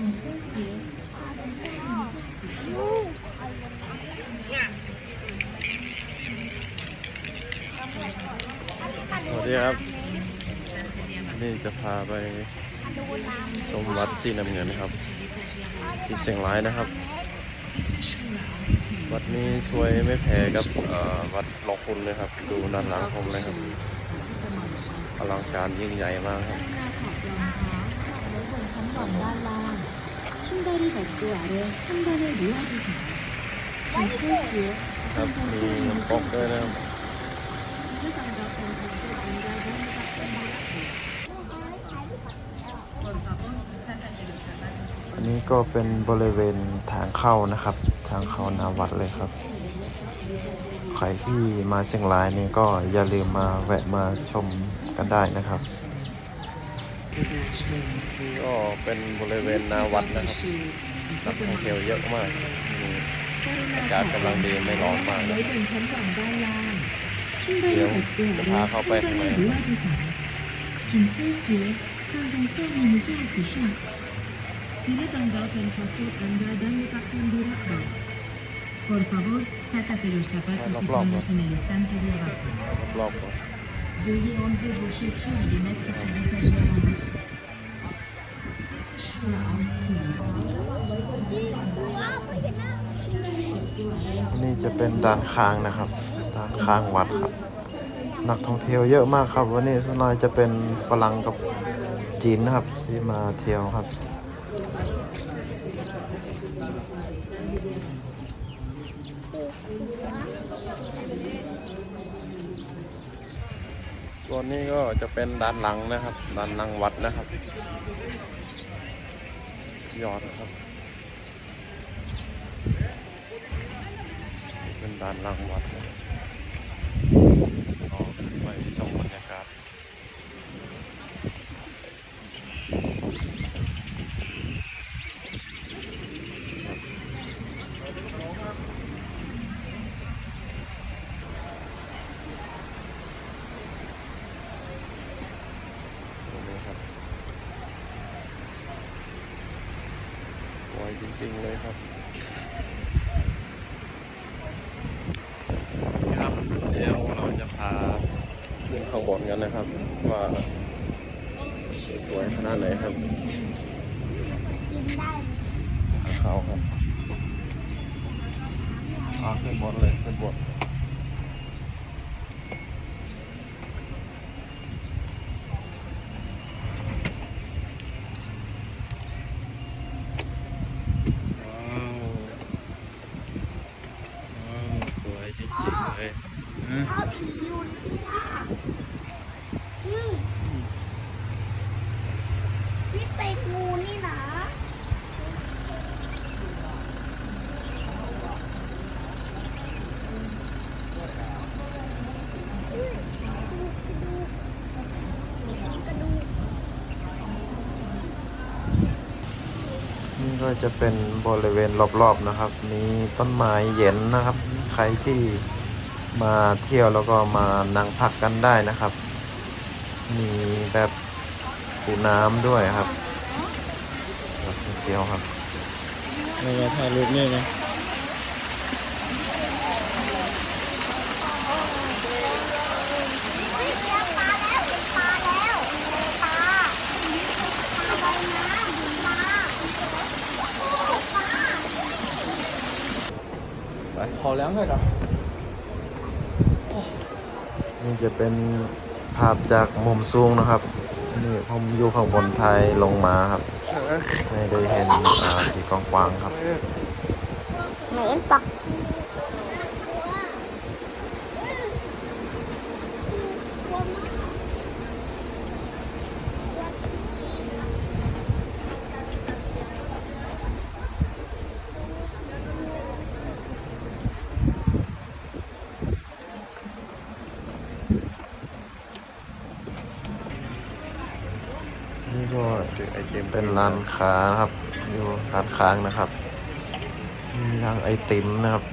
สวัสดีครับ นี่จะพาไปชมวัดสีน้ำเงินนะครับที่เสียงร้ายนะครับ วัดนี้สวยไม่แพ้กับวัดหลอกคุณเลยครับ ดูด้านหลังผมเลยครับอลังการยิ่งใหญ่มากครับ 신발을 벗고 아래 상단에 놓아주세요. 등크스 ครับมีน้ำตกด้วยนะครับ 지그방과 펜트스 안가던 อันนี้ก็เป็นบริเวณทางเข้านะครับ ทางเข้าหนาวัดเลยครับ ใครที่มาเชียงรายนี่ก็อย่าลืมมาแวะมาชมกันได้นะครับ นี่ก็เป็นบริเวณนาวัดนะครับนักท่องเที่ยวเยอะมากอากาศกำลังดีไม่ร้อนมากเดี๋ยวจะพาเขาไปข้างใน Por favor, sácate. Veuillez enlever vos chaussures et les mettre sur l'étagère en dessous. Bitte Schuhe ausziehen. นี่จะเป็นด้านข้างนะครับด้านข้างวัดครับ นักท่องเที่ยวเยอะมากครับ วันนี้ส่วนใหญ่จะเป็นฝรั่งกับจีนนะครับ ที่มาเที่ยวครับ ส่วนนี้ก็จะเป็นด้านหลังนะครับ ด้านหลังวัดนะครับ ยอดครับ เป็นด้านหลังวัดนะครับก็ไปชมบรรยากาศตรงนี้ครับสวย จริงๆเลยครับครับเดี๋ยวเราจะพาขึ้นข้างบนกันนะครับ ว่าสวยขนาดไหนครับทางเขาครับอ่าขึ้นบนเลยขึ้นบนว้าวว้าว สวยจริงๆเลยฮะนี่เป็นงูนี่นะ นี่ ก็จะเป็นบริเวณรอบๆนะครับ มีต้นไม้เย็นนะครับ ใครที่มาเที่ยวแล้วก็มานั่งพักกันได้นะครับ มีแบบปูน้ำด้วยครับนั่งเที่ยวครับนี่ไงถ่ายรูปนี่นะ เฮ้ยเจอปลาแล้วเห็นปลาแล้วเจอปลาปลาใบน้ำเห็นปลาปลา ไปพอแล้วไงครับนี่จะเป็นภาพจากมุมสูงนะครับ นี่ผมอยู่ข้างบนไทยลงมาครับไม่ได้เห็นอ่าที่กว้างๆครับไหนปัก นี่ก็เป็นร้านค้านะครับอยู่ร้านค้างนะครับมีทางไอติมนะครับ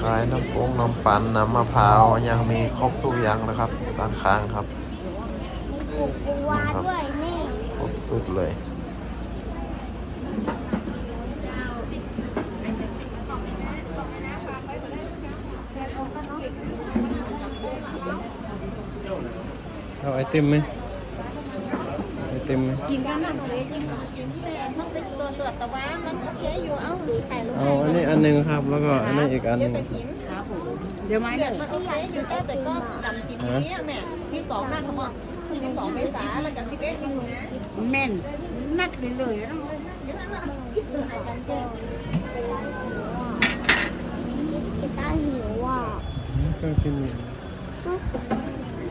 ขายน้ำโป้งน้ำปั่นน้ำมะพร้าวยังมีครบทุกอย่างนะครับร้านค้างครับปลูกบัวด้วยนี่ครบสุดเลย เอาไอติมไหมไอติมไหมกินกันหนักเลยจริงเหรอกินแม่มันเป็นตัวเลือดแต่ว่ามันโอเคอยู่เอ้าถ่ายรูปเอาอันนี้อันหนึงครับ แล้วก็อันนี้อีกอันหนึงกินเดี๋ยวไม้เลือดมันโอเคอยู่แต่แต่ก็จำกินทีนี้แม่สิบสองนั่นทั้งหมดสิบสองเมษาแล้วกับสิบเอ็ด แม่นนักเลยเลยนะกีตาร์หิวอะ ก็กิน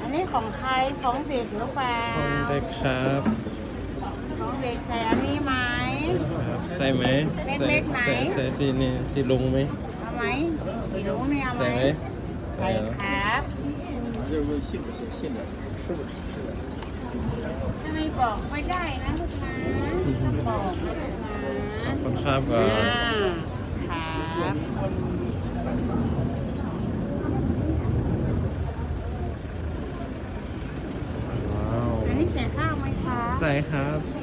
อันนี้ของใครของเด็กหรือเปล่าของเด็กครับของเด็กใส่อันนี้ไหมครับใส่ไหมเล็กๆไหมใส่ใส่สีนี่สีลุงไหมเอาไหมไม่รู้ไม่เอาไหมใส่ไหมใส่ใส่เหรอครับถ้าไม่บอกไม่ได้นะลูกนะต้องบอกนะลูกนะขอบคุณครับก่ออ่านครับ ว้าว อันนี้ ใส่ข้าวไหมคะใส่ครับ